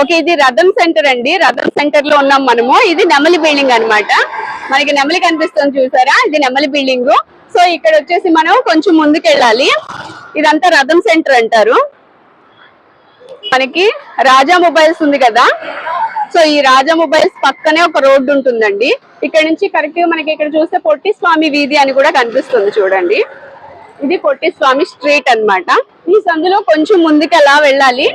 Okay ఇది రథం centre అండి. రథం సెంటర్లో ఉన్నాం మనము. ఇది నెమలి బిల్డింగ్ అన్నమాట. మనకి నెమలి కనిపిస్తుంది చూసారా? ఇది నెమలి బిల్డింగ్. సో ఇక్కడ వచ్చేసి మనం కొంచెం ముందుకెళ్ళాలి. ఇదంతా రథం సెంటర్ అంటారు. మనకి రాజా మొబైల్స్ ఉంది కదా? సో ఈ రాజా మొబైల్స్ పక్కనే ఒక రోడ్డు ఉంటుందండి. ఇక్కడ నుంచి కరెక్ట్ మనకి ఇక్కడ చూస్తే పొట్టి స్వామి వీధి అని కూడా కనిపిస్తుంది చూడండి. ఇది పొట్టి స్వామి స్ట్రీట్ అన్నమాట. ఈ సందులో కొంచెం ముందుకు అలా వెళ్ళాలి?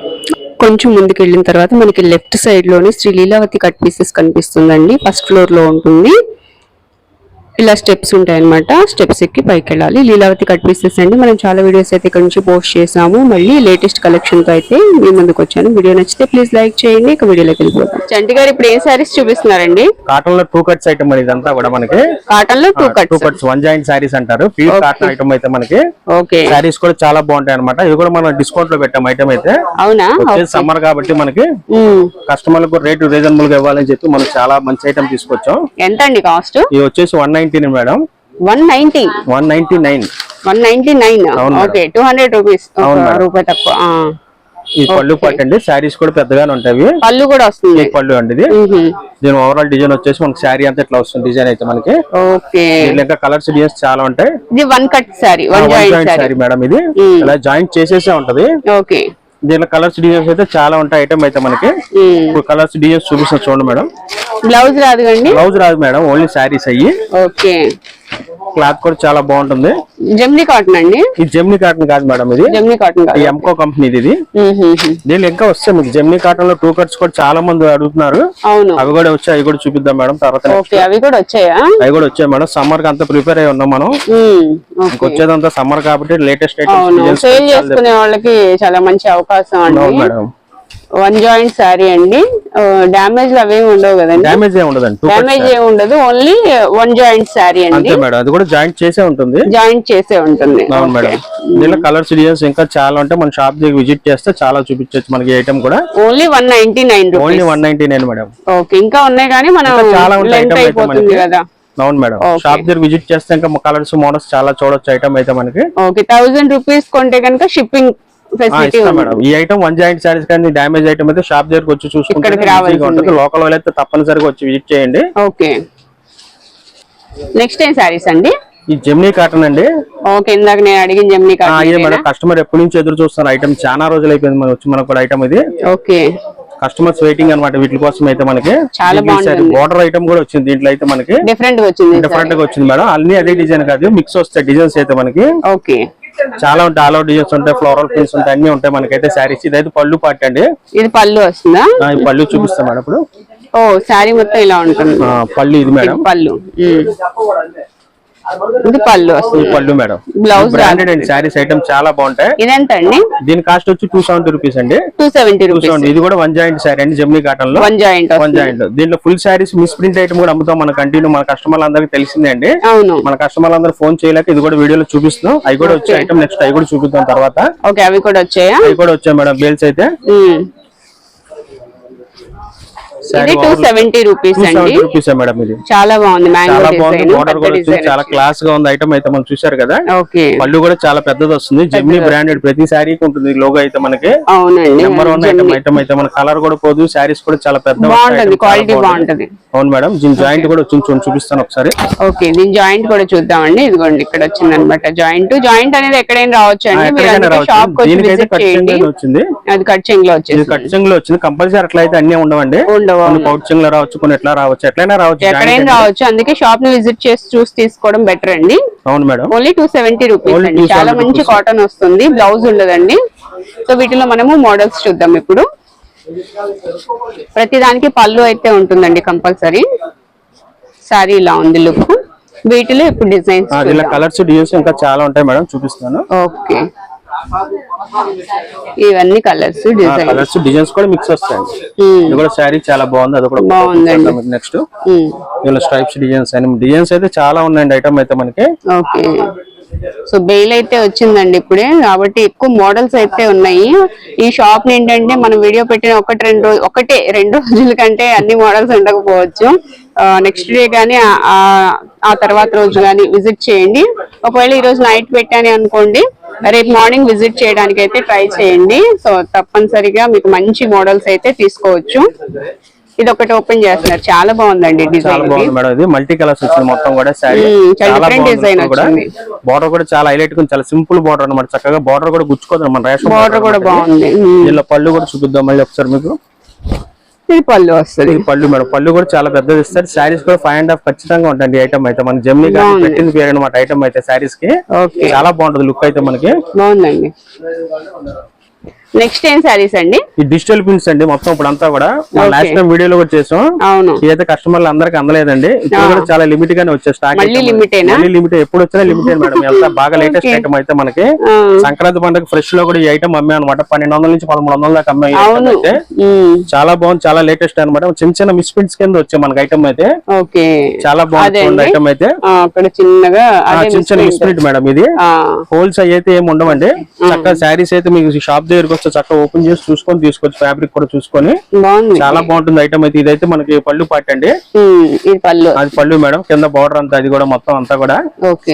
కొంచెం ముందుకు వెళ్ళిన తర్వాత మనకి లెఫ్ట్ సైడ్లోని శ్రీ లీలావతి కట్ పీసెస్ కనిపిస్తుందండి. ఫస్ట్ ఫ్లోర్లో ఉంటుంది. ఇలా స్టెప్స్ ఉంటాయి అనమాట స్టెప్స్ ఎక్కి పైకి వెళ్ళాలి లీలావతి కట్ పీసెస్ అండి. మనం చాలా వీడియోస్ అయితే ఇక్కడ నుంచి పోస్ట్ చేసాము. మళ్ళీ లేటెస్ట్ కలెక్షన్తో అయితే మీ ముందుకు వచ్చాను. వీడియో నచ్చితే ప్లీజ్ లైక్ చేయండి. ఇక వీడియోలోకి వెళ్ళిపోతాం చంటి గారు ఇప్పుడు ఏ సారీస్ చూపిస్తున్నారండి? కాటన్లో టూ కట్స్ ఐటమ్ ఇదంతా కూడా మనకి. కాటన్లో two two cuts cuts one joint saris అంటారు. ప్యూర్ కాటన్ ఐటమ్ అయితే మనకి. ఓకే సారీస్ కూడా చాలా బాగుంటాయి అనమాట ఇవి కూడా మనం డిస్కౌంట్లో పెట్టాం ఐటమ్ అయితే. అవునా? సమ్మర్ కాబట్టి మనకి. కస్టమర్లకు రేటు రీజనబుల్గా ఇవ్వాలని చెప్పి మనం చాలా మంచి ఐటమ్ తీసుకొచ్చాం. ఎంత అండి కాస్ట్ ఇది వచ్చేసి one ninety madam? One ninety. One ninety nine. One ninety nine. Okay two hundred rupees. రూపాయి తక్కువ. ఈ పళ్ళు పట్టండి. సారీస్ కూడా పెద్దగానే ఉంటాయి. పళ్ళు కూడా వస్తుంది. పళ్ళు అండి ఇది. దీని ఓవరాల్ డిజైన్ వచ్చేసి మనకి శారీ అంతా ఇట్లా వస్తుంది డిజైన్ అయితే మనకి. ఇంకా కలర్స్ డిజైన్స్ చాలా ఉంటాయి. ఇది one cut sari one joint sari. Madam ఇది. ఇలా జాయింట్ చేసేసే ఉంటది. ఓకే. దీంట్లో కలర్స్ డిజైన్స్ అయితే చాలా ఉంటాయి. ఐటమ్ అయితే మనకి. ఇప్పుడు కలర్స్ డిజైన్స్ చూపిస్తాను చూడండి మేడం. బ్లౌజ్ రాదు కండి బ్లౌజ్ రాదు మేడం ఓన్లీ శారీస్ అయ్యి. ఓకే. క్లాత్ కూడా చాలా బాగుంటుంది. జమ్ని కాటన్ అండి? ఇది జెమ్నీ కాటన్ కాదు మేడం ఇది. జమ్ని కాటన్ ఎంకో కంపెనీ ఇది. దీనిలో ఇంకా వస్తాయి మీకు. జెమ్నీ కాటన్లో టూ కట్స్ కూడా చాలా మంది అడుగుతున్నారు. అవును. అవి కూడా వచ్చాయి అవి కూడా చూపిద్దాం మేడం తర్వాత అవి కూడా వచ్చాయా? అవి కూడా వచ్చాయి మేడం. సమ్మర్కి అంతా ప్రిపేర్ అయి ఉన్నాం మనం. ఇంకొచ్చేదంతా సమ్మర్ కాబట్టి లేటెస్ట్ సేల్ చేసుకునే వాళ్ళకి చాలా మంచి అవకాశం మేడం. వన్ జాయింట్ సారీ అండి. డామేజ్ అవేమి ఉండవు కదండి. డ్యామేజ్ ఏ ఉండదండి టూ డామేజ్ ఏమి ఉండదు ఓన్లీ వన్ జాయింట్ సారీ అండి. మేడం అది కూడా జాయింట్ చేసే ఉంటుంది. జాయింట్ చేసే ఉంటుంది. అవును మేడం. దీనిలో కలర్స్ డిజైన్స్ ఇంకా చాలా ఉంటాయి మన షాప్ దగ్గర విజిట్ చేస్తే చాలా చూపించవచ్చు మనకి ఐటమ్ కూడా. Only one ninety nine only one ninety nine madam. Okay ఇంకా ఉన్నాయి కానీ మనం చాలా ఉంటాయి. కదా. అవును మేడం. షాప్ దగ్గర విజిట్ చేస్తే ఇంకా కలర్స్ మోడల్స్ చాలా చూడొచ్చు ఐటమ్ అయితే మనకి. ఓకే థౌసండ్ రూపీస్ కొంటే కనుక షిప్పింగ్ ఈ ఐటమ్ వన్ జాయింట్ సారీస్ కానీ డ్యామేజ్ ఐటమ్ అయితే షాప్ దగ్గరకు వచ్చి చూసుకుంటే లోకల్ వాళ్ళైతే తప్పనిసరిగా వచ్చి విజిట్ చేయండి. ఓకే. నెక్స్ట్ ఏం సారీస్ అండి? ఈ జెమినీ కాటన్ అండి. ఓకే ఇందాక నేను అడిగిన జమ్ని కాటన్ మేడం. కస్టమర్ ఎప్పటి నుంచి ఎదురు చూస్తున్నారు ఐటమ్ చాలా రోజులు అయిపోయింది మనకి వచ్చి మనకు కూడా ఐటమ్ ఇది. ఓకే. కస్టమర్స్ వెయిటింగ్ అన్నమాట వీటి కోసం అయితే మనకి. చాలా. బార్డర్ ఐటమ్ కూడా వచ్చింది దీంట్లో అయితే మనకి. డిఫరెంట్ వచ్చింది డిఫరెంట్గా వచ్చింది మేడం. అన్ని అదే డిజైన్ కాదు. మిక్స్ వస్తాయి డిజైన్స్ అయితే మనకి. ఓకే. చాలా ఉంటాయి ఆల్ అవుట్ డిజైన్స్ ఉంటాయి ఫ్లోరల్ ప్రింట్స్ ఉంటాయి అన్ని ఉంటాయి మనకైతే శారీస్. ఇదైతే పళ్ళు పార్ట్ అండి. ఇది పళ్ళు వస్తుందా? పళ్ళు చూపిస్తాం మేడం ఇప్పుడు. ఓ శారీ మొత్తం ఇలా ఉంటుంది. పళ్ళు ఇది మేడం. పళ్ళు. ఇది పళ్ళు వస్తుంది పళ్ళు మేడం. బ్లౌజ్ బ్రాండెడ్ అండి శారీస్ ఐటమ్ చాలా బాగుంటాయి. ఇదెంత అండి? దీని కాస్ట్ వచ్చి టూ సెవెంటీ రూపీస్ అండి. టూ సెవెంటీ రూపీస్ ఇది కూడా వన్ జాయింట్ శారీ అండి జమ్నీ కాటన్లో. వన్ జాయింట్ వన్ జాయింట్ దీంట్లో full saris miss print item కూడా అమ్ముతాం మన కంటిన్యూ మన కస్టమర్లు అందరికి తెలిసిందే అండి. అవును. మన కస్టమర్లు అందరూ ఫోన్ చేయలేక ఇది కూడా వీడియోలో చూపిస్తున్నాం. అవి కూడా వచ్చే ఐటమ్ నెక్స్ట్ అవి కూడా చూపిద్దాం తర్వాత. ఓకే అవి కూడా వచ్చాయా? అవి కూడా వచ్చాయి మేడం బేల్స్ అయితే. ఇది టూ సెవెంటీ రూపీస్ అండి. రూపీస్ మేడం ఇది. చాలా బాగుంది చాలా బాగుంది. మోడల్ కూడా వచ్చింది చాలా క్లాస్గా ఉంది ఐటమ్ అయితే మనం చూసారు కదా. ఓకే. పళ్ళు కూడా చాలా పెద్దది వస్తుంది. జెమ్నీ బ్రాండెడ్ ప్రతి శారీకి ఉంటుంది లోగో అయితే మనకి. అవునండి. నెంబర్ వన్ ఐటమ్ ఐటమ్ అయితే మన కలర్ కూడా పోదు. శారీస్ కూడా చాలా పెద్ద బాగుంటది. క్వాలిటీ బాగుంటది. అవును మేడం. దీని జాయింట్ కూడా వచ్చింది చూడండి చూపిస్తాను ఒకసారి. ఓకే. దీని జాయింట్ కూడా చూద్దామండి. ఇదిగోండి ఇక్కడ వచ్చింది అనమాట జాయింట్ జాయింట్ అనేది ఎక్కడైనా రావచ్చు అండి. షాప్ వచ్చింది. అది కట్ చెంగ్లో ఇది వచ్చేసి కట్ చెంగ్లో వచ్చింది. కంపల్సరీ అట్లా అయితే అన్ని ఉండవండి. ఉండవు. కొన్ని లో రావచ్చు కొన్ని ఎట్లా రావచ్చు ఎట్లయినా రావచ్చు ఎక్కడైనా. రావచ్చు. అందుకే షాప్ని విజిట్ చేసి చూసి తీసుకోవడం బెటర్ అండి. అవును madam. Only two seventy rupees అండి. చాలా 270 మంచి కాటన్ వస్తుంది. బ్లౌజ్ ఉండదండి. సో వీటిలో మనము మోడల్స్ చూద్దాం ఇప్పుడు. ప్రతి దానికి పళ్ళు అయితే ఉంటుందండి కంపల్సరీ సారీ ఇలా ఉంది లుక్ వీటిలో ఇప్పుడు డిజైన్స్ కలర్స్ డిజైన్స్ ఇంకా చాలా ఉంటాయి మేడం. చూపిస్తాను. ఓకే ఇవన్నీ కలర్స్ డిజైన్ కలర్స్ డిజైన్స్ కూడా మిక్స్ వస్తాయండి ఇది కూడా శారీ చాలా బాగుంది. అది కూడా బాగుందండి. నెక్స్ట్ స్ట్రైప్స్ డిజైన్స్ అని. డిజైన్స్ అయితే చాలా ఉన్నాయండి ఐటమ్ అయితే మనకి. ఓకే. సో బెయిల్ అయితే వచ్చిందండి ఇప్పుడే. కాబట్టి ఎక్కువ మోడల్స్ అయితే ఉన్నాయి. ఈ షాప్ ఏంటంటే మనం వీడియో పెట్టిన ఒకటి రెండు రోజు ఒకటే రెండు రోజుల కంటే అన్ని మోడల్స్ ఉండకపోవచ్చు. నెక్స్ట్ డే కానీ ఆ తర్వాత రోజు కానీ విజిట్ చేయండి. ఒకవేళ ఈ రోజు నైట్ పెట్టాను అనుకోండి రేపు మార్నింగ్ విజిట్ చేయడానికి అయితే ట్రై చేయండి. సో తప్పనిసరిగా మీకు మంచి మోడల్స్ అయితే తీసుకోవచ్చు. ఇది ఒకటి ఓపెన్ చేస్తున్నారు. చాలా బాగుందండి చాలా డిజైన్ బాగుంది మేడం. ఇది మల్టీ కలర్స్ వచ్చింది మొత్తం కూడా different design వచ్చింది. బార్డర్ కూడా చాలా హైలైట్గా. చాలా సింపుల్ బార్డర్ అన్నమాట. చక్కగా బార్డర్ కూడా గుచ్చుకోదు మన రేషన్ బార్డర్ కూడా బాగుంది. దీనిలో పళ్ళు కూడా చూపిద్దాం మళ్ళీ ఒకసారి మీకు. ఇది పళ్ళు వస్తుంది. పళ్ళు మేడం. పళ్ళు కూడా చాలా పెద్దది ఇస్తారు. శారీస్ కూడా ఫైవ్ అండ్ హాఫ్ ఖచ్చితంగా ఉంటుంది ఐటమ్ అయితే. మన జమ్మి. పెట్టింది పేరు అనమాట ఐటమ్ అయితే శారీస్కి. చాలా బాగుంటది లుక్ అయితే మనకి. బాగుందండి. నెక్స్ట్ ఏం సారీస్ అండి? ఈ డిజిటల్ పిన్స్ అండి మొత్తం ఇప్పుడు అంతా కూడా. లాస్ట్ టైం వీడియోలో కూడా చేసాం. అవును. ఇదైతే కస్టమర్లు అందరికి అందలేదండి. ఇప్పుడు కూడా చాలా లిమిట్ గానే వచ్చే స్టాక్ మళ్ళీ? మళ్ళీ లిమిట్ ఎప్పుడు వచ్చినా లిమిటెడ్ మేడం. ఎంత బాగా లేటెస్ట్. ఐటమ్ అయితే మనకి. సంక్రాంతి పండుగ ఫ్రెష్లో కూడా ఈ ఐటమ్ అమ్మే అనమాట పన్నెండు వందల నుంచి పదమూడు వందల దాకా అమ్మే ఈ item అవును. అయితే చాలా బాగుంది చాలా లేటెస్ట్ అనమాట చిన్న చిన్న మిస్ప్రింట్స్ కింద వచ్చాయి మనకి ఐటమ్ అయితే. ఓకే. చాలా బాగుంది. ఐటమ్ అయితే. చిన్నగా చిన్న చిన్న misprint. మిస్ప్రింట్ మేడం ఇది. హోల్స్ అయితే ఏమి ఉండవండి. చక్కగా శారీస్ అయితే మీకు షాప్ దగ్గరికి వస్తే చక్కగా ఓపెన్ చేసి చూసుకొని తీసుకోవచ్చు ఫ్యాబ్రిక్ కూడా చూసుకొని చాలా బాగుంటుంది ఐటమ్ అయితే. ఇదైతే మనకి పళ్ళు పాట అండి. పళ్ళు. అది పళ్ళు మేడం. కింద బార్డర్ అంతా అది కూడా మొత్తం అంతా కూడా.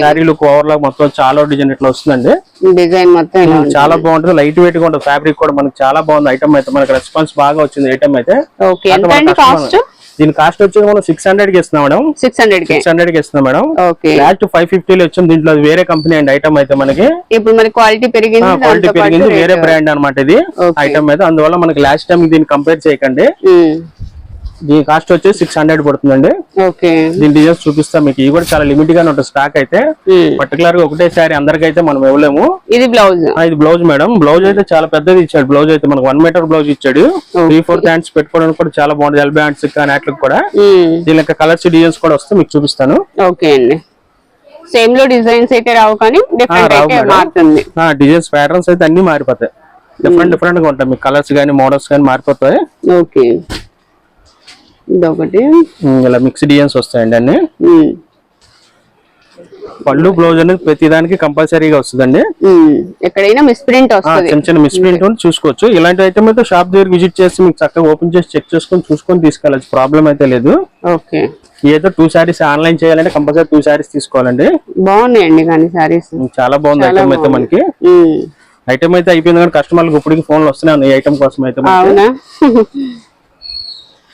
శారీ లుక్ ఓవర్ లాగ్ మొత్తం చాలా డిజైన్ ఇట్లా వస్తుందండి. డిజైన్ మొత్తం చాలా బాగుంటుంది. లైట్ వెయిట్గా ఉంటుంది. ఫ్యాబ్రిక్ కూడా మనకి చాలా బాగుంది. ఐటమ్ అయితే మనకి రెస్పాన్స్ బాగా వచ్చింది. ఐటమ్ అయితే. మన దీని కాస్ట్ వచ్చి మనం సిక్స్ హండ్రెడ్కి ఇస్తున్నాం మేడం. సిక్స్ హండ్రెడ్ కే. సిక్స్ హండ్రెడ్కి ఇస్తున్నాం మేడం. ఓకే. లాస్ట్ ఫైవ్ ఫిఫ్టీలో వచ్చింది దీంట్లో అది వేరే కంపెనీ అండి ఐటమ్ అయితే మనకి. ఇప్పుడు మరి క్వాలిటీ పెరిగింది క్వాలిటీ పెరిగింది. వేరే బ్రాండ్ అన్నమాట ఇది. ఐటమ్ అయితే అందువల్ల మనకి లాస్ట్ టైం దీన్ని కంపేర్ చేయకండి. దీని కాస్ట్ వచ్చి సిక్స్ హండ్రెడ్ పడుతుందండి. ఓకే. దీని డిజైన్స్ చూపిస్తాం మీకు ఇవి కూడా చాలా లిమిట్ గానే ఉంటుంది స్టాక్ అయితే. పర్టికులర్గా ఒకటే సారీ అందరికైతే మనం ఇవ్వలేము. ఇది బ్లౌజ్ ఇది బ్లౌజ్ మేడం బ్లౌజ్ అయితే చాలా పెద్దది ఇచ్చాడు. బ్లౌజ్ అయితే మనకు వన్ మీటర్ బ్లౌజ్ ఇచ్చాడు. త్రీ ఫోర్ హ్యాండ్స్ పెట్టుకోవడానికి కూడా చాలా బాగుంటుంది. ఎల్బీ హ్యాండ్స్ కానీ వాటికి కూడా. దీని యొక్క కలర్స్ డిజైన్స్ కూడా వస్తే మీకు చూపిస్తాను. ఓకే అండి. సేమ్లో డిజైన్స్ అయితే రావు కానీ డిఫరెంట్ అయితే. మారుతుంది. డిజైన్స్ ప్యాటర్న్స్ అయితే అన్ని మారిపోతాయి. డిఫరెంట్ డిఫరెంట్గా ఉంటాయి. మీకు కలర్స్ కానీ మోడల్స్ కానీ మారిపోతాయి. ఓకే. ఇదొకటి. ఇలా మిక్స్ డిజైన్స్ వస్తాయండి అన్ని. పళ్ళు బ్లౌజ్ అనేది ప్రతి దానికి కంపల్సరీగా వస్తుందండి. ఎక్కడైనా మిస్ప్రింట్ వస్తుంది. చిన్న చిన్న మిస్ ప్రింట్ చూసుకోవచ్చు. ఇలాంటి ఐటమ్ అయితే షాప్ దగ్గర విజిట్ చేసి మీకు చక్కగా ఓపెన్ చేసి చెక్ చేసుకొని చూసుకొని తీసుకెళ్ళచ్చు. ప్రాబ్లం అయితే లేదు. ఓకే. ఏదో టూ శారీస్ ఆన్లైన్ చేయాలంటే కంపల్సరీ టూ శారీస్ తీసుకోవాలండి. బాగున్నాయండి కానీ సారీస్ చాలా బాగుంది ఐటమ్ అయితే మనకి. ఐటమ్ అయితే అయిపోయింది కానీ కస్టమర్లకు ఇప్పటికి ఫోన్లు వస్తున్నాయి ఐటమ్ కోసం అయితే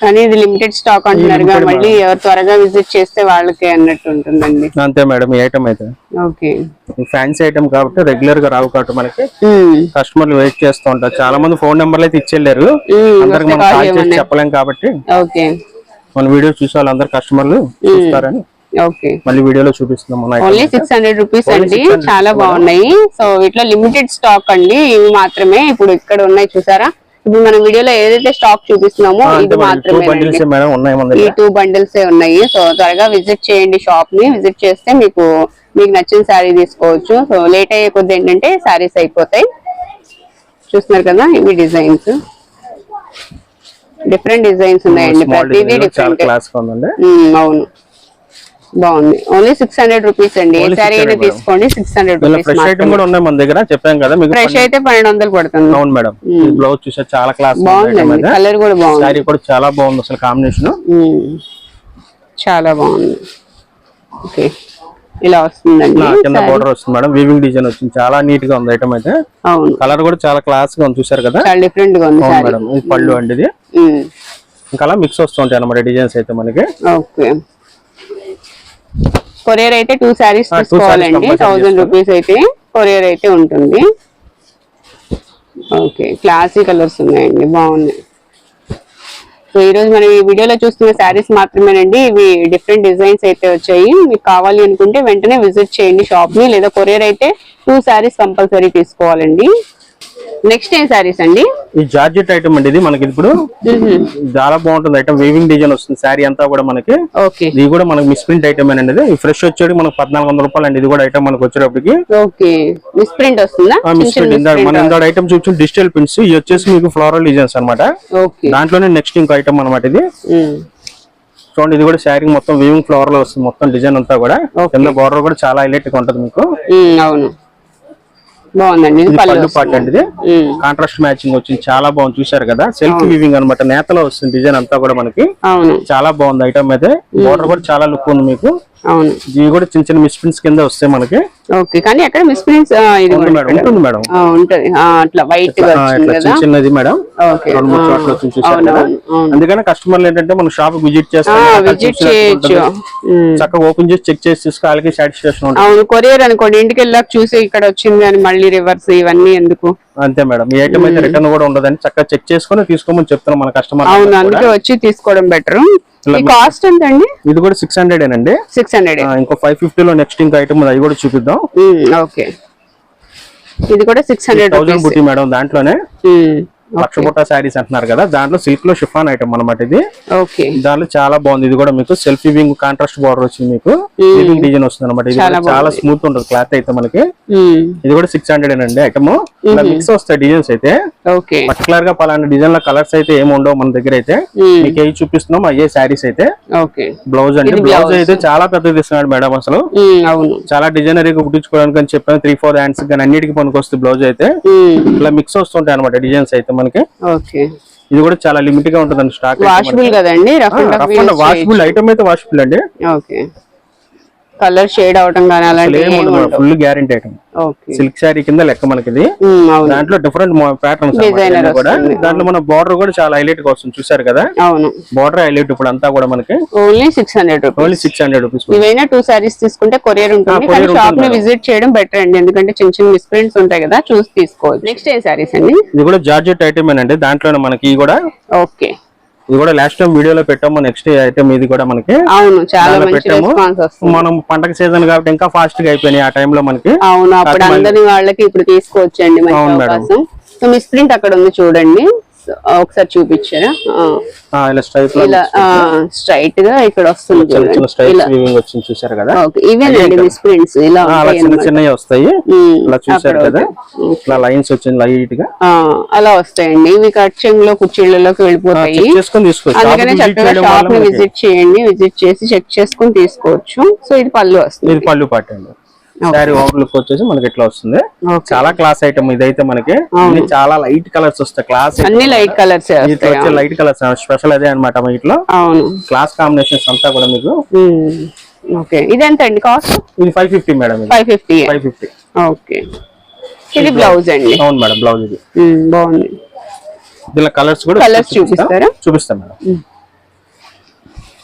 కానీ ఇది లిమిటెడ్ స్టాక్ అంటున్నారు మళ్ళీ ఎవరు త్వరగా విజిట్ చేస్తే వాళ్ళకి అన్నట్టు ఉంటుందండి. అంతే మేడం ఈ ఐటమ్ అయితే. ఓకే. ఫ్యాన్సీ ఐటమ్ కాబట్టి రెగ్యులర్గా రావు కాబట్టి మనకి కస్టమర్లు వెయిట్ చేస్తూ ఉంటారు. చాలా మంది ఫోన్ నెంబర్లు అయితే ఇచ్చెళ్ళారు అందరికి మనం కాల్ చేసి. చెప్పలేం కాబట్టి ఓకే. మన వీడియో చూసే వాళ్ళందరు కస్టమర్లు చూస్తారని ఓకే. మళ్ళీ వీడియోలో చూపిస్తున్నాం ఓన్లీ. సిక్స్ హండ్రెడ్ రూపీస్ అండి. 600 చాలా బాగున్నాయి. సో వీటిలో లిమిటెడ్ స్టాక్ అండి. ఇవి మాత్రమే ఇప్పుడు ఇక్కడ ఉన్నాయి చూసారా? ఇప్పుడు మనం వీడియోలో ఏదైతే స్టాక్ చూపిస్తున్నామో ఇది మాత్రమే ఈ టూ బండిల్స్ ఉన్నాయి. సో త్వరగా విజిట్ చేయండి షాప్ని. విజిట్ చేస్తే మీకు మీకు నచ్చిన శారీ తీసుకోవచ్చు. సో లేట్ అయ్యే కొద్ది ఏంటంటే శారీస్ అయిపోతాయి. చూస్తున్నారు కదా ఇవి డిజైన్స్ డిఫరెంట్ డిజైన్స్ ఉన్నాయండి. ప్రతిదీ డిఫరెంట్ ఉందండి. అవును. బాగుంది. ఓన్లీ సిక్స్ హండ్రెడ్ రూపీస్ అండి. ఏ శారీ అయినా 600 మేడం. తీసుకోండి సిక్స్ హండ్రెడ్ ఫ్రెష్ ఐటమ్ కూడా ఉన్నాయి మన దగ్గర. చెప్పాం కదా మీకు ఫ్రెష్ అయితే పన్నెండు వందలు పడుతుంది. అవును మేడం. బ్లౌజ్ చూసే చాలా క్లాస్ బాగుందండి. కలర్ కూడా బాగుంది. శారీ కూడా చాలా బాగుంది అసలు కాంబినేషన్. చాలా బాగుంది. ఓకే ఇలా వస్తుందండి. కింద. బోర్డర్ వస్తుంది మేడం. వీవింగ్ డిజైన్ వచ్చింది. చాలా నీట్గా ఉంది ఐటమ్ అయితే. కలర్ కూడా చాలా క్లాస్గా ఉంది చూసారు కదా? చాలా డిఫరెంట్గా ఉంది సారీ మేడం. పళ్ళు అండి ఇది. ఇంకా అలా మిక్స్ వస్తుంటాయి అన్నమాట డిజైన్స్ అయితే మనకి. ఓకే కొరియర్ అయితే టూ శారీస్ తీసుకోవాలండి. థౌజండ్. రూపీస్ అయితే కొరియర్ అయితే ఉంటుంది. ఓకే క్లాసీ కలర్స్ ఉన్నాయండి బాగున్నాయి. సో ఈ రోజు మనం ఈ వీడియోలో చూస్తున్న శారీస్ మాత్రమేనండి ఇవి డిఫరెంట్ డిజైన్స్ అయితే వచ్చాయి. మీకు కావాలి అనుకుంటే వెంటనే విజిట్ చేయండి షాప్ని లేదా కొరియర్ అయితే టూ శారీస్ కంపల్సరీ తీసుకోవాలండి. నెక్స్ట్ ఏం శారీస్ అండి? ఈ జార్జెట్ ఐటమ్ అండి ఇది మనకి ఇప్పుడు. చాలా బాగుంటుంది ఐటమ్ వీవింగ్ డిజైన్ వస్తుంది శారీ అంతా కూడా మనకి. ఓకే. ఇది కూడా మనకి మిస్ప్రింట్ ఐటమ్ అండి ఇది. ఫ్రెష్ వచ్చేది మనకి పద్నాలుగు వందల రూపాయలు అండి. ఇది కూడా ఐటమ్ మనకి వచ్చేటప్పటికి. ఓకే. మిస్ ప్రింట్ వస్తుందా? ఇందాక misprint మన ఇందాక ఐటమ్ చూపించిన డిజిటల్ పిన్స్ ఇవి వచ్చేసి మీకు ఫ్లోరల్ డిజైన్స్ అన్నమాట. ఓకే. దాంట్లోనే నెక్స్ట్ ఇంకో ఐటమ్ అన్నమాట ఇది. చూడండి ఇది కూడా శారీ మొత్తం వీవింగ్ ఫ్లవర్లో వస్తుంది మొత్తం డిజైన్ అంతా కూడా. కింద బార్డర్ కూడా చాలా హైలైట్గా ఉంటది మీకు. అవును. బాగుందండి పళ్ళు పాట అండి కాంట్రాస్ట్ మ్యాచింగ్ వచ్చింది చాలా బాగుంది చూశారు కదా? సెల్ఫ్ వీవింగ్ అన్నమాట. నేతలో వస్తుంది డిజైన్ అంతా కూడా మనకి. చాలా బాగుంది ఐటమ్ అయితే. బార్డర్ కూడా చాలా లుక్ ఉంది మీకు. అవును. ఇవి కూడా చిన్న చిన్న మిస్ప్రింట్స్ కింద వస్తాయి మనకి. ఓకే కానీ ఎక్కడ మిస్ప్రింట్స్ ఇది ఉంటుంది మేడం. ఉంటది. అట్లా వైట్ చిన్నది మేడం. ఓకే. రెండు మూడు చోట్ల అందుకని కస్టమర్లు ఏంటంటే మనం షాప్ విజిట్ చేస్తాం విజిట్ చేయొచ్చు. చక్కగా ఓపెన్ చేసి చెక్ చేసి చూసుకో వాళ్ళకి సాటిస్ఫాక్షన్ ఉంటుంది. అవును కొరియర్ అనుకోండి ఇంటికి వెళ్ళాక చూసి ఇక్కడ వచ్చింది అని మళ్ళీ రివర్స్ ఇవన్నీ ఎందుకు? అంతే మేడం. ఈ ఐటమ్ అయితే రిటర్న్ కూడా ఉండదని చక్కగా చెక్ చేసుకొని తీసుకోమని చెప్తున్నాం మన కస్టమర్ అవును అందుకే వచ్చి తీసుకోవడం బెటర్ కాస్ట్ ఎంత అండి ఇది కూడా సిక్స్ హండ్రెడ్ అండి సిక్స్ హండ్రెడ్ ఇంకో ఫైవ్ ఫిఫ్టీ లో నెక్స్ట్ ఇంకా ఐటమ్ అది కూడా చూపిద్దాం. ఓకే. ఇది కూడా సిక్స్ హండ్రెడ్ థౌసండ్ బుట్టి మేడం దాంట్లోనే. లక్ష బుట్ట శారీస్ అంటున్నారు కదా దాంట్లో సిల్క్లో షిఫాన్ ఐటమ్ అన్నమాట ఇది. దాంట్లో చాలా బాగుంది. ఇది కూడా మీకు సెల్ఫ్ వింగ్ కాంట్రాస్ట్ బార్డర్ వచ్చింది మీకు. డిజైన్ వస్తుంది అనమాట ఇది చాలా స్మూత్ ఉంటుంది క్లాత్ అయితే మనకి. ఇది కూడా సిక్స్ హండ్రెడ్ అండి ఐటమ్ మిక్స్ వస్తాయి డిజైన్స్ అయితే. పర్టికులర్గా పలానా డిజైన్లో కలర్స్ అయితే ఏమి ఉండవు మన దగ్గర అయితే. మీకు ఏ చూపిస్తున్నాం అయ్యే శారీస్ అయితే. బ్లౌజ్ అండి. బ్లౌజ్ అయితే చాలా పెద్దది ఇస్తున్నాడు మేడం అసలు. చాలా డిజైనరీ కుట్టించుకోవడానికి అని చెప్పాను. త్రీ ఫోర్ హ్యాండ్స్ కానీ అన్నిటికీ పనికొస్తుంది బ్లౌజ్ అయితే. ఇలా మిక్స్ వస్తుంటాయి అనమాట డిజైన్స్ అయితే మనకి. ఓకే. ఇది కూడా చాలా లిమిట్గా ఉంటుందండి స్టాక్ వాషబుల్ కదండి వాషబుల్ ఐటమ్ అయితే వాషబుల్ అండి. ఓకే. కలర్ షేడ్ అవటం కానీ అలాంటివి. Full guarantee item okay. Silk sari కింద లెక్క మనకి ఇది దాంట్లో డిఫరెంట్ ప్యాటర్న్స్ కూడా. దాంట్లో మన బార్డర్ కూడా చాలా హైలైట్గా వస్తుంది చూసారు కదా? అవును. బార్డర్ హైలైట్ ఇప్పుడు అంతా కూడా మనకి only six hundred rupees only six hundred rupees ఇవైనా two saris తీసుకుంటే కొరియర్ ఉంటుంది. కానీ షాప్ని విజిట్ చేయడం బెటర్ అండి. ఎందుకంటే చిన్న చిన్న మిస్ప్రింట్స్ ఉంటాయి కదా చూసి తీసుకోవచ్చు. నెక్స్ట్ ఏ సారీస్ అండి? ఇది కూడా జార్జెట్ ఐటమ్ అండి. దాంట్లోనే మనకి ఇది కూడా ఓకే. ఇది కూడా లాస్ట్ టైం వీడియోలో పెట్టాము నెక్స్ట్ ఐటమ్ ఇది కూడా మనకి అవును చాలా పెట్టాము. మనం పండగ సీజన్ కాబట్టి ఇంకా ఫాస్ట్గా అయిపోయినాయి ఆ time లో మనకి. అవును అప్పుడు అందరి వాళ్ళకి ఇప్పుడు తీసుకోవచ్చండి మిస్ప్రింట్ అక్కడ ఉంది చూడండి. ఒకసారి చూపించారా? ఇలా స్ట్రైప్లో ఇలా స్ట్రైట్గా ఇక్కడ వస్తుంది ఇలా వచ్చింది చూసారు కదా? ఇవేనండి మిస్ప్రింట్స్ ఇలా ఆ, అలా ఉంటాయి చిన్న. చిన్నవి వస్తాయి. ఇలా చూసారు కదా? ఇట్లా లైన్స్ వచ్చింది లైట్గా అలా వస్తాయండి. ఇవి కట్లో కుర్చీలలోకి వెళ్ళిపోతాయి. చెక్ చేసుకొని తీసుకోవచ్చు. అందుకనే చక్కగా షాప్ని విజిట్ చేయండి. విజిట్ చేసి చెక్ చేసుకుని తీసుకోవచ్చు. సో ఇది పళ్ళు వస్తుంది. ఇది పళ్ళు పాట అండి శారీ ఓవర్ లుక్ వచ్చేసి మనకి ఇట్లా వస్తుంది. చాలా క్లాస్ ఐటమ్ ఇదైతే మనకి. చాలా లైట్ కలర్స్ వస్తాయి క్లాస్ అన్ని light colours light colours special అదే అనమాట వీటిలో అవును. క్లాస్ కాంబినేషన్స్ అంతా కూడా మీకు ఓకే ఇది ఎంత అండి కాస్ట్ ఇది five fifty madam five fifty five fifty okay ఇది బ్లౌజ్ అండి. అవును మేడం బ్లౌజ్ ఇది. ఉమ్, బాగుంది. దీనిలో కలర్స్ కూడా చూపిస్తా. చూపిస్తారా? చూపిస్తాం madam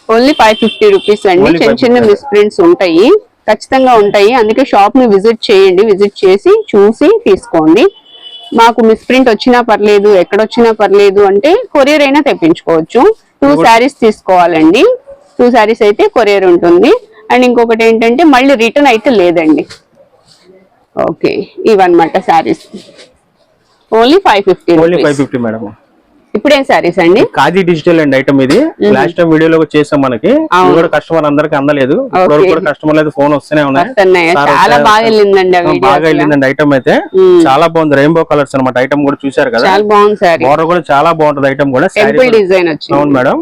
only five fifty rupees అండి. చిన్న చిన్న 550. మిస్ప్రింట్స్ ఉంటాయి. ఖచ్చితంగా ఉంటాయి. అందుకే షాప్ని విజిట్ చేయండి. విజిట్ చేసి చూసి తీసుకోండి. మాకు మిస్ప్రింట్ వచ్చినా పర్లేదు ఎక్కడొచ్చినా పర్లేదు అంటే కొరియర్ అయినా తెప్పించుకోవచ్చు. టూ శారీస్ తీసుకోవాలండి. టూ శారీస్ అయితే కొరియర్ ఉంటుంది. అండ్ ఇంకొకటి ఏంటంటే మళ్ళీ రిటర్న్ అయితే లేదండి. ఓకే ఇవన్నమాట saris only five fifty only five fifty madam ఇప్పుడేం శారీస్ అండి? ఖాదీ డిజిటల్ అండి ఐటమ్ ఇది. లాస్ట్ టైం వీడియోలో చేసాం మనకి. కూడా కస్టమర్ అందరికి అందలేదు. కూడా కస్టమర్ అయితే ఫోన్ వస్తూనే ఉన్నాయి. చాలా. బాగా వెళ్ళిందండి బాగా ఐటమ్ అయితే. చాలా బాగుంది. రెయిన్బో కలర్స్ అన్నమాట. ఐటమ్ కూడా చూసారు కదా? బార్డర్ కూడా చాలా బాగుంటది ఐటమ్ కూడా. డిజైన్ అవును మేడం.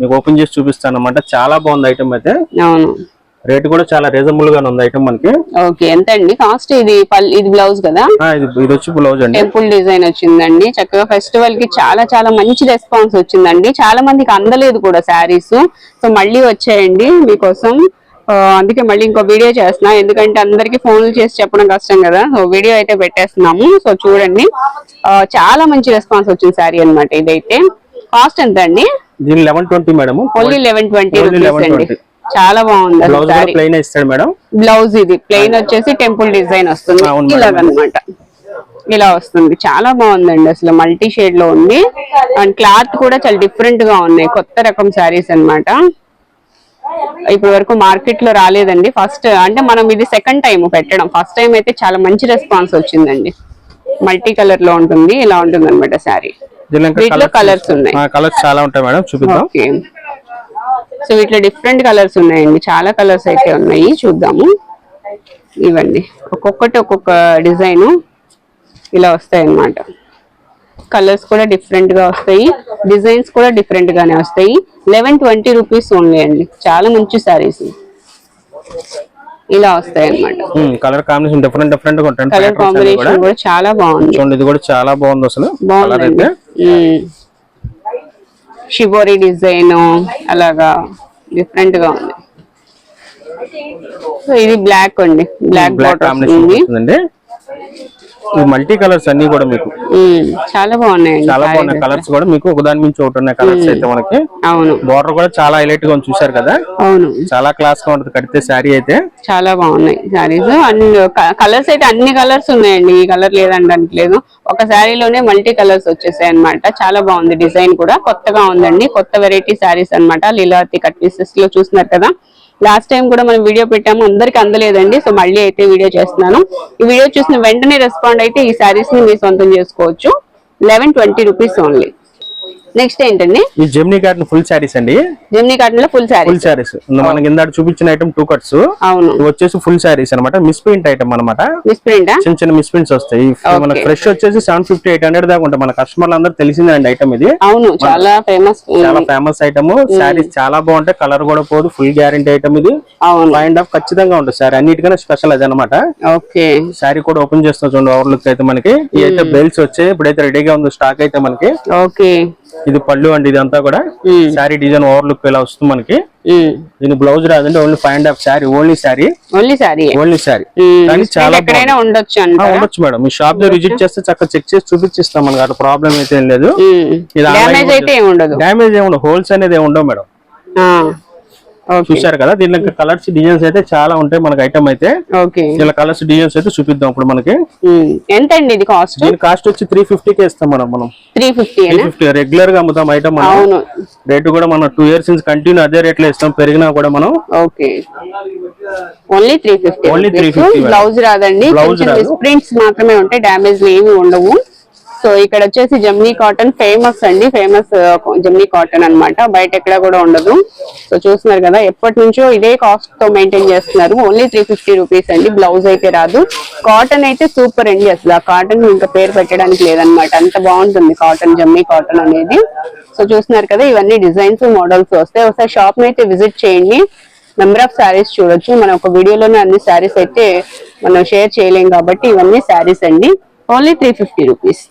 మీకు ఓపెన్ చేసి చూపిస్తాను అనమాట చాలా బాగుంది ఐటమ్ అయితే. అవును. రేట్ కూడా చాలా రీజనబుల్ గానే ఉంది ఐటమ్ మనకి. ఓకే ఎంత అండి కాస్ట్ ఇది ఇది బ్లౌజ్ కదా? ఆ, ఇది వచ్చి బ్లౌజ్ అండి. టెంపుల్ డిజైన్ వచ్చిందండి. చక్కగా ఫెస్టివల్కి చాలా చాలా మంచి రెస్పాన్స్ వచ్చిందండి. చాలా మందికి అందలేదు కూడా శారీస్ సో మళ్ళీ వచ్చాయండి మీకోసం. అందుకే మళ్ళీ ఇంకో వీడియో చేస్తున్నా. ఎందుకంటే అందరికి ఫోన్లు చేసి చెప్పడం కష్టం కదా. సో వీడియో అయితే పెట్టేస్తున్నాము. సో చూడండి. చాలా మంచి రెస్పాన్స్ వచ్చింది శారీ అన్నమాట ఇదైతే. కాస్ట్ ఎంత అండి దీని eleven twenty madam only eleven twenty rupees అండి. 11.20. చాలా బాగుంది బ్లౌజ్ ప్లెయిన్ ఇస్తాడు మేడం? బ్లౌజ్ ఇది. ప్లెయిన్ వచ్చేసి టెంపుల్ డిజైన్ వస్తుంది. ఇలాగనమాట ఇలా వస్తుంది. చాలా బాగుందండి అసలు. మల్టీ షేడ్లో ఉంది. అండ్ క్లాత్ కూడా చాలా డిఫరెంట్గా ఉన్నాయి. కొత్త రకం శారీస్ అన్నమాట. ఇప్పటి వరకు మార్కెట్లో రాలేదండి. ఫస్ట్ అంటే మనం ఇది సెకండ్ టైం పెట్టడం. ఫస్ట్ టైం అయితే చాలా మంచి రెస్పాన్స్ వచ్చిందండి. మల్టీ కలర్లో ఉంటుంది. ఇలా ఉంటుంది అనమాట శారీ వీటిలో కలర్స్ ఉన్నాయి. కలర్స్ చాలా ఉంటాయి మేడం. చూపిద్దాం. ఓకే సో వీటిలో డిఫరెంట్ కలర్స్ ఉన్నాయండి. చాలా కలర్స్ అయితే ఉన్నాయి. చూద్దాము. ఇవ్వండి. ఒక్కొక్కటి ఒక్కొక్క డిజైన్ ఇలా వస్తాయి అన్నమాట కలర్స్ కూడా డిఫరెంట్గా వస్తాయి. డిజైన్స్ కూడా డిఫరెంట్ గానే వస్తాయి. లెవెన్ ట్వంటీ రూపీస్ ఓన్లీ అండి. చాలా మంచి సారీస్ ఇలా వస్తాయి అన్నమాట colour combination different different colour combination కూడా. చాలా బాగుంది. చూడండి ఇది కూడా చాలా బాగుంది అసలు. అయితే. షిబోరి డిజైన్ అలాగా డిఫరెంట్గా ఉంది. సో ఇది బ్లాక్ అండి. బ్లాక్ బార్డర్ వస్తుంది ఈ మల్టీ కలర్స్ అన్ని కూడా మీకు. చాలా బాగున్నాయండి చాలా బాగున్నాయి. కలర్స్ కూడా. మీకు ఒకదాని మించి ఒకటి ఉన్నాయి కలర్స్ అయితే మనకి. అవును. బార్డర్ కూడా చాలా హైలైట్గా ఉంది చూసారు కదా? అవును. చాలా క్లాస్గా ఉంటుంది కడితే శారీ అయితే. చాలా బాగున్నాయి సారీస్ అన్ని కలర్స్ అయితే అన్ని కలర్స్ ఉన్నాయండి. ఈ కలర్ లేదనడానికి లేదు. ఒక శారీలోనే మల్టీ కలర్స్ వచ్చేసాయి అన్నమాట. చాలా బాగుంది డిజైన్ కూడా. కొత్తగా ఉందండి. కొత్త వెరైటీ శారీస్ అన్నమాట. లీలావతి కట్ పీసెస్లో చూస్తున్నారు కదా. లాస్ట్ టైం కూడా మనం వీడియో పెట్టాము అందరికి అందలేదండి సో మళ్ళీ అయితే వీడియో చేస్తున్నాను. ఈ వీడియో చూసిన వెంటనే రెస్పాండ్ అయితే ఈ శారీస్ని మీ సొంతం చేసుకోవచ్చు. Eleven twenty rupees only next ఏంటండి? ఈ జెమినీ కాటన్ ఫుల్ శారీస్ అండి. జెమినీ కాటన్లో ఫుల్ శారీ ఫుల్ శారీస్. మనకి ఇందాక చూపించిన ఐటమ్ టూ కట్స్ అవును. వచ్చేసి ఫుల్ శారీస్ అనమాట మిస్ ప్రింట్ ఐటమ్ అనమాట మిస్ ప్రింటా? చిన్న చిన్న మిస్ ప్రింట్స్ వస్తాయి. మనకి ఫ్రెష్ వచ్చేసి సెవెన్ ఫిఫ్టీ ఎయిట్ హండ్రెడ్ దాకా ఉంటాయి. మన కస్టమర్లు అందరూ తెలిసిందే అండి ఐటమ్ ఇది. అవును. చాలా ఫేమస్ చాలా ఫేమస్ ఐటమ్ శారీస్ చాలా బాగుంటాయి. కలర్ కూడా పోదు. ఫుల్ గ్యారంటీ ఐటమ్ ఇది. అవును. ఫైండ్ ఆఫ్ ఖచ్చితంగా ఉంటుంది సారీ. అన్నిటికన్నా స్పెషల్ అది అనమాట ఓకే. శారీ కూడా ఓపెన్ చేస్తున్నా చూడండి. ఓవర్ లుక్ అయితే మనకి. ఈ అయితే బెల్ట్స్ వచ్చాయి. ఇప్పుడైతే రెడీగా ఉంది. స్టాక్ అయితే మనకి. ఓకే. ఇది పళ్ళు అండి ఇదంతా కూడా. శారీ డిజైన్ ఓవర్ లుక్ ఇలా వస్తుంది మనకి. దీని బ్లౌజ్ రాదండి only five and half sari only sari. Only sari only sari. కానీ చాలా ఉండొచ్చు ఉండొచ్చు మేడం. మీ షాప్లో విజిట్ చేస్తే చక్కగా చెక్ చేసి చూపించిస్తాం మనకి అట్లా ప్రాబ్లం అయితే ఏం లేదు. అలాగే అయితే ఏమి ఉండదు. డ్యామేజ్ ఏమి ఉండవు హోల్స్ అనేది ఏమి ఉండవు మేడం. చూసారు కదా? దీనిలో కలర్స్ డిజైన్స్ అయితే చాలా ఉంటాయి మనకి ఐటమ్ అయితే. ఓకే ఇలా కలర్స్ డిజైన్స్ అయితే చూపిద్దాం ఇప్పుడు మనకి. ఎంత అండి ఇది కాస్ట్ దీని కాస్ట్ వచ్చి త్రీ కి ఇస్తాం మనం మనం. త్రీ ఫిఫ్టీ త్రీ ఫిఫ్టీ రెగ్యులర్గా అమ్ముతాం ఐటమ్ రేటు కూడా మనం టూ ఇయర్స్ నుంచి కంటిన్యూ అదే రేట్లో ఇస్తాం. పెరిగినా కూడా మనం okay only three fifty Only 350 blouse రాదండి. ప్రింట్స్ మాత్రమే ఉంటాయి. డ్యామేజ్ ఏమి ఉండవు. సో ఇక్కడ వచ్చేసి జమ్నీ కాటన్ ఫేమస్ అండి. ఫేమస్ జమ్నీ కాటన్ అన్నమాట. బయట ఎక్కడ కూడా ఉండదు. సో చూస్తున్నారు కదా ఎప్పటి నుంచో ఇదే కాస్ట్తో మెయింటైన్ చేస్తున్నారు. ఓన్లీ త్రీ ఫిఫ్టీ రూపీస్ అండి. బ్లౌజ్ అయితే రాదు. కాటన్ అయితే సూపర్ అండి అసలు. ఆ కాటన్ ఇంకా పేరు పెట్టడానికి లేదనమాట అంత బాగుంటుంది కాటన్ జమ్నీ కాటన్ అనేది. సో చూస్తున్నారు కదా ఇవన్నీ డిజైన్స్ మోడల్స్ వస్తాయి. ఒకసారి షాప్ని అయితే విజిట్ చేయండి. నెంబర్ ఆఫ్ శారీస్ చూడొచ్చు. మన ఒక వీడియోలోనే అన్ని శారీస్ అయితే మనం షేర్ చేయలేం కాబట్టి ఇవన్నీ శారీస్ అండి. Only three fifty rupees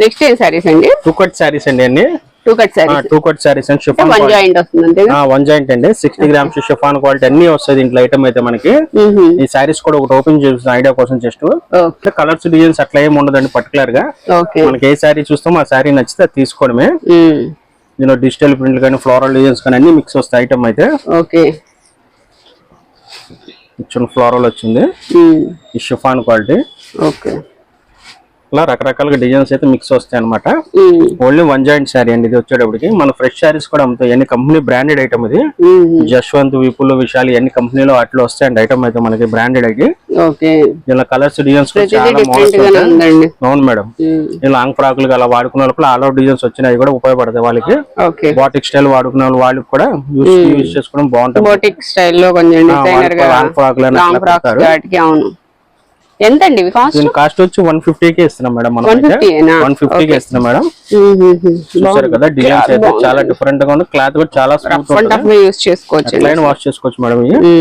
next ఏం శారీస్ అండి? టూ కట్ శారీస్ అండి అన్ని. Two cut saris two cut saris అండి షిఫాన్ వన్ జాయింట్ వస్తుంది వన్ జాయింట్ అండి. సిక్స్టీ గ్రామ్స్ షిఫాన్ క్వాలిటీ అన్ని వస్తాయి దీంట్లో ఐటమ్ అయితే మనకి. ఈ శారీస్ కూడా ఒకటి ఓపెన్ చేసిన ఐడియా కోసం జస్ట్. కలర్స్ డిజైన్స్ అట్లా ఏమి ఉండదండి పర్టికులర్గా. ఓకే మనకి ఏ శారీ చూస్తామో ఆ శారీ నచ్చితే అది తీసుకోవడమే. దీనిలో డిజిటల్ ప్రింట్ కానీ ఫ్లోరల్ డిజైన్స్ కానీ అన్ని మిక్స్ వస్తాయి ఐటమ్ అయితే. ఓకే ఫ్లోరల్ వచ్చింది. ఈ షిఫాన్ క్వాలిటీ ఓకే ఇలా రకరకాలుగా డిజైన్స్ అయితే మిక్స్ వస్తాయి అనమాట ఓన్లీ వన్ జాయింట్ శారీ అండి ఇది వచ్చేటప్పటికి. మన ఫ్రెష్ శారీస్ కూడా అమ్ముతాయి అన్ని కంపెనీ బ్రాండెడ్ ఐటమ్ ఇది. జశ్వంత్ విపుల్ విశాల్ అన్ని కంపెనీలో వాటిలో వస్తాయండి ఐటమ్ అయితే మనకి బ్రాండెడ్ అయితే. ఓకే. ఇలా కలర్స్ డిజైన్స్ అవును మేడం. ఈ లాంగ్ ఫ్రాక్లు అలా వాడుకునే వాళ్ళకి ఆల్ అవుట్ డిజైన్స్ వచ్చినాయి కూడా ఉపయోగపడతాయి వాళ్ళకి. బాటిక్ స్టైల్ వాడుకునే వాళ్ళు వాళ్ళకి కూడా యూస్ చేసుకోవడం బాగుంటుంది. లాంగ్ ఫ్రాక్లు అని ఎంత అండి ఇవి కాస్ట్ కాస్ట్ వచ్చి వన్కి ఇస్తున్నాం మేడం మనం 150 ఏనా? వన్కి ఇస్తున్నాం మేడం. చూసారు కదా డిజైన్స్ అయితే చాలా డిఫరెంట్గా ఉంది. క్లాత్ కూడా చాలా యూస్ చేసుకోవచ్చు. లైన్ వాష్ చేసుకోవచ్చు మేడం ఇది.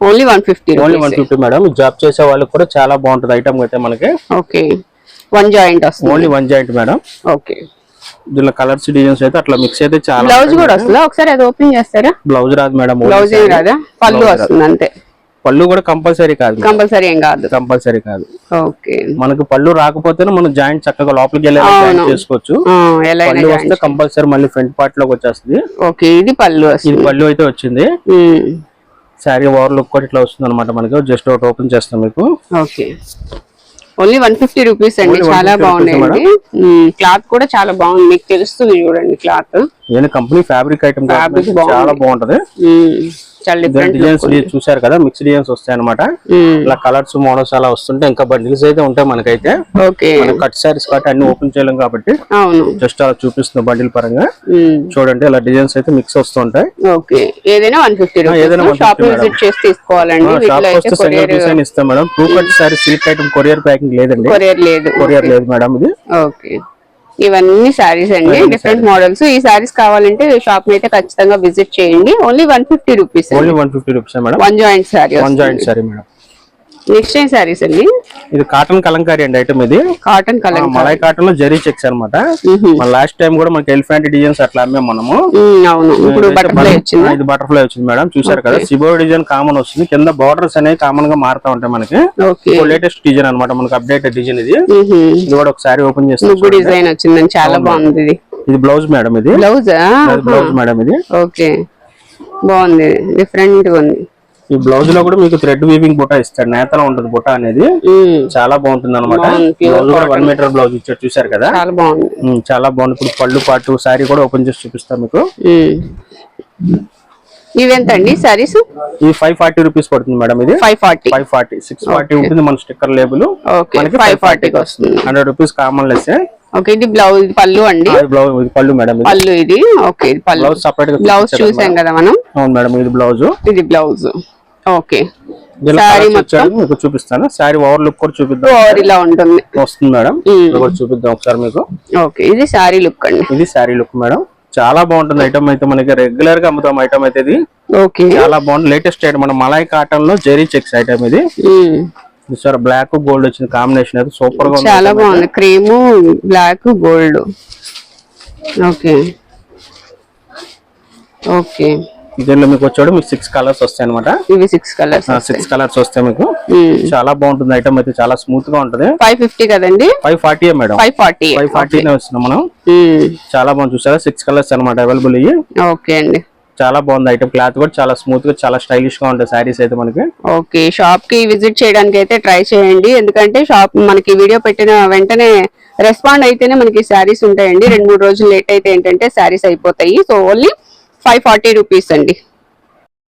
Only one fifty only one fifty madam. Job చేసే వాళ్ళకి కూడా చాలా బాగుంటుంది ఐటమ్ అయితే మనకి. ఓకే వన్ జాయింట్ వస్తుంది. Only one joint madam. Okay దీనిలో కలర్స్ డిజైన్స్ అయితే అట్లా మిక్స్ అయితే చాలా బ్లౌజ్ కూడా వస్తుందా? ఒకసారి అది ఓపెన్ చేస్తారా? బ్లౌజ్ రాదు మేడం బ్లౌజ్ రాదా? పళ్ళు వస్తుంది అంతే. పళ్ళు కూడా కంపల్సరీ కాదు కంపల్సరీ ఏం కాదు. కంపల్సరీ కాదు. ఓకే. మనకు పళ్ళు రాకపోతేనే మనం జాయింట్ చక్కగా లోపలికి వెళ్ళి చేసుకోవచ్చు. పళ్ళు వస్తే కంపల్సరీ మళ్ళీ ఫ్రంట్ పార్ట్లోకి వచ్చేస్తుంది. ఓకే ఇది పళ్ళు ఇది పళ్ళు అయితే వచ్చింది. శారీ ఓవర్ లుక్ కూడా ఇట్లా వస్తుంది అనమాట మనకి. జస్ట్ ఒకటి ఓపెన్ చేస్తాం మీకు. Okay. Only one fifty rupees అండి. చాలా 150 బాగున్నాయండి. క్లాత్ కూడా చాలా బాగుంది. మీకు తెలుస్తుంది చూడండి క్లాత్ కంపెనీ ఫ్యాబ్రిక్ ఐటమ్ చాలా బాగుంటది. చాలా డిజైన్స్ చూసారు కదా మిక్స్ డిజైన్స్ వస్తాయి అనమాట ఇలా కలర్స్ మోడల్స్ అలా వస్తుంటే ఇంకా బండిల్స్ అయితే ఉంటాయి మనకైతే. కట్ సారీస్ కాబట్టి అన్ని ఓపెన్ చేయలేం కాబట్టి జస్ట్ అలా చూపిస్తుంది బండిల్ పరంగా ఉమ్. చూడండి ఇలా డిజైన్స్ అయితే మిక్స్ వస్తుంటాయి ఓకే ఏదైనా వన్ ఫిఫ్టీ ఏదైనా రూపీస్ 150 షాప్ మేడం. విజిట్ చేసి తీసుకోవాలండి. షాప్ వీటిలో అయితే వస్తే సింగిల్ కొరియర్ డిజైన్ ఇస్తాం madam two cut sari silk item courier packing లేదండి. కొరియర్ లేదు. కొరియర్ లేదు మేడం ఇది. ఓకే ఇవన్నీ శారీస్ అండి. డిఫరెంట్ మోడల్స్ ఈ శారీస్ కావాలంటే షాప్ అయితే ఖచ్చితంగా విజిట్ చేయండి. Only one fifty rupees only one fifty rupees madam? One joint sari one joint sari madam. Next ఏం శారీస్ అండి. ఇది కాటన్ కలంకారీ అండి ఐటమ్ ఇది. కాటన్ కలర్ మలై కాటన్లో జరీ చెక్స్ అనమాట మన లాస్ట్ టైం కూడా మనకి ఎలిఫెంట్ డిజైన్స్ అట్లా అమ్మాం మనము. అవును. ఇప్పుడు బటర్ఫ్లై బటర్- వచ్చింది? ఇది బటర్ఫ్లై వచ్చింది మేడం. చూసారు కదా సిబో డిజైన్ కామన్ వస్తుంది. కింద బార్డర్స్ అనేవి కామన్గా మారుతా ఉంటాయి మనకి. లేటెస్ట్ డిజైన్ అన్నమాట మనకి అప్డేటెడ్ డిజైన్ ఇది. ఇది కూడా ఒకసారి ఓపెన్ చేస్తాం డిజైన్ వచ్చిందండి చాలా బాగుంది ఇది. ఇది బ్లౌజ్ మేడం ఇది. బ్లౌజా బ్లౌజ్ మేడం ఇది. ఓకే బాగుంది. డిఫరెంట్గా ఉంది. ఈ బ్లౌజ్లో కూడా మీకు థ్రెడ్ వీవింగ్ బుట్ట ఇస్తాడు. నేతలో ఉంటుంది బుట్ట అనేది. చాలా బాగుంటుంది అనమాట బ్లౌజ్ కూడా వన్ మీటర్ బ్లౌజ్ ఇచ్చారు చూసారు కదా? చాలా బాగుంది. ఇప్పుడు పళ్ళు పాటు సారీ కూడా ఓపెన్ చేసి చూపిస్తాను మీకు. ఇవెంతండి సారీస్ ఇది ఫైవ్ ఫార్టీ రూపీస్ పడుతుంది మేడం ఇది. Five forty five forty six forty ఉంటుంది మన స్టిక్కర్ లేబుల్ మనకి ఫైవ్ ఫార్టీకి వస్తుంది. Hundred rupees common less okay ఇది బ్లౌజ్ పళ్ళు అండి? బ్లౌజ్ పళ్ళు మేడం ఇది. పళ్ళు ఇది. ఓకే పళ్ళు. బ్లౌజ్ సపరేట్ బ్లౌజ్ చూసాం కదా మనం? అవును మేడం ఇది బ్లౌజ్ ఇది బ్లౌజ్ ఓకే. మీకు చూపిస్తాను. శారీ ఓవర్ లుక్ కూడా చూపిద్దాం. ఓవర్ ఇలా ఉంటుంది. వస్తుంది మేడం. ఇది కూడా చూపిద్దాం ఒకసారి మీకు. ఓకే ఇది శారీ లుక్ అండి. ఇది శారీ లుక్ మేడం. చాలా బాగుంటుంది ఐటమ్ అయితే మనకి రెగ్యులర్గా అమ్ముతాం ఐటమ్ అయితే ఇది. ఓకే. చాలా బాగుంది లేటెస్ట్ ఐటమ్ మన మలై కాటన్లో జెరీ చెక్స్ ఐటమ్ ఇది. చూసారు బ్లాక్ గోల్డ్ వచ్చిన కాంబినేషన్ అయితే సూపర్గా చాలా బాగుంది. Cream black gold okay. Okay. దీనిలో మీకు వచ్చాడు మీకు సిక్స్ కలర్స్ వస్తాయి అనమాట ఇవి సిక్స్ కలర్స్ సిక్స్ కలర్స్ వస్తాయి మీకు. చాలా బాగుంటుంది ఐటమ్ అయితే చాలా స్మూత్గా ఉంటది. ఫైవ్ ఫిఫ్టీ కదండి? Five forty madam. Five forty five ఫార్టీనే వస్తున్నాం మనం. చాలా బాగుంది చూసారా? సిక్స్ కలర్స్ అనమాట అవైలబుల్ ఇవి. ఓకే అండి. చాలా బాగుంది ఐటమ్ క్లాత్ కూడా చాలా స్మూత్గా చాలా స్టైలిష్గా ఉంటాయి శారీస్ అయితే మనకి. ఓకే షాప్కి విజిట్ చేయడానికి అయితే ట్రై చేయండి. ఎందుకంటే షాప్ మనకి వీడియో పెట్టిన వెంటనే రెస్పాండ్ అయితేనే మనకి శారీస్ ఉంటాయండి. రెండు మూడు రోజులు లేట్ అయితే ఏంటంటే శారీస్ అయిపోతాయి. So only five forty rupees అండి.